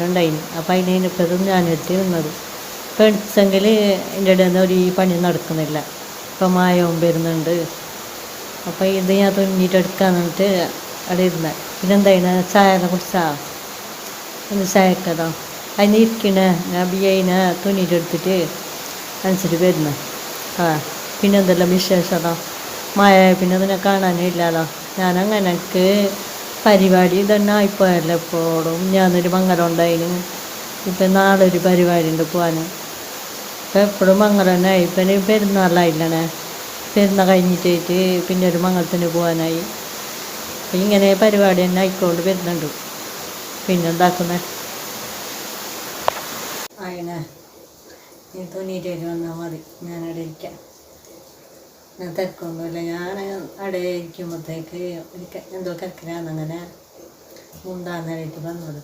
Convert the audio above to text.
എടുത്തിട്ടുണ്ടായിന് അപ്പം അതിനിപ്പതും ഞാൻ എടുത്ത് നിന്നത് ഇപ്പം എടുത്തെങ്കിൽ എന്റെ ഇടയിൽ നിന്ന് ഒരു പണി നടക്കുന്നില്ല. ഇപ്പം മായവും വരുന്നുണ്ട്. അപ്പം ഇത് ഞാൻ തുന്നിയിട്ട് എടുക്കാൻ വന്നിട്ട് അവിടെ ഇരുന്ന. പിന്നെന്തായിന് ചായ കുടിച്ചാ? ഒന്ന് ചായക്കതോ അതിന് ഇരിക്കണ. ഞാൻ ബിയയിനെ തുന്നിയിട്ട് എടുത്തിട്ട് അനുസരിച്ച് വരുന്നത് ആ പിന്നെ എന്തെല്ലാം വിശേഷതോ മായ പിന്നെ അതിനെ കാണാനേ ഇല്ലല്ലോ ഞാനങ്ങനെ എനിക്ക് പരിപാടി ഇതന്നെ ആയിപ്പോയല്ലോ എപ്പോഴും ഞാനൊരു മംഗലം ഉണ്ടായിന്. ഇപ്പം നാളെ ഒരു പരിപാടി ഉണ്ട് പോകാൻ ഇപ്പം എപ്പോഴും മംഗലം തന്നെ ആയി. ഇപ്പം പെരുന്നാളായില്ലേ പെരുന്നാൾ കഴിഞ്ഞിട്ട് പിന്നെ ഒരു മംഗലത്തിന് പോകാനായി അപ്പം ഇങ്ങനെ പരിപാടി തന്നെ ആയിക്കൊണ്ട് വരുന്നുണ്ട്. പിന്നെ എന്താക്കുന്നേ? ആയിനെ. നീ തുണിയിട്ടേക്ക് വന്നാൽ മതി. ഞാനവിടെ ഇരിക്കാം. ഞാൻ തിരക്കൊന്നുമില്ല ഞാൻ അവിടെ ഇരിക്കുമ്പോഴത്തേക്ക് എനിക്ക് എന്തോ തിരക്കിലാണ് അങ്ങനെ മുണ്ടാന്നായിട്ട് വന്നത്.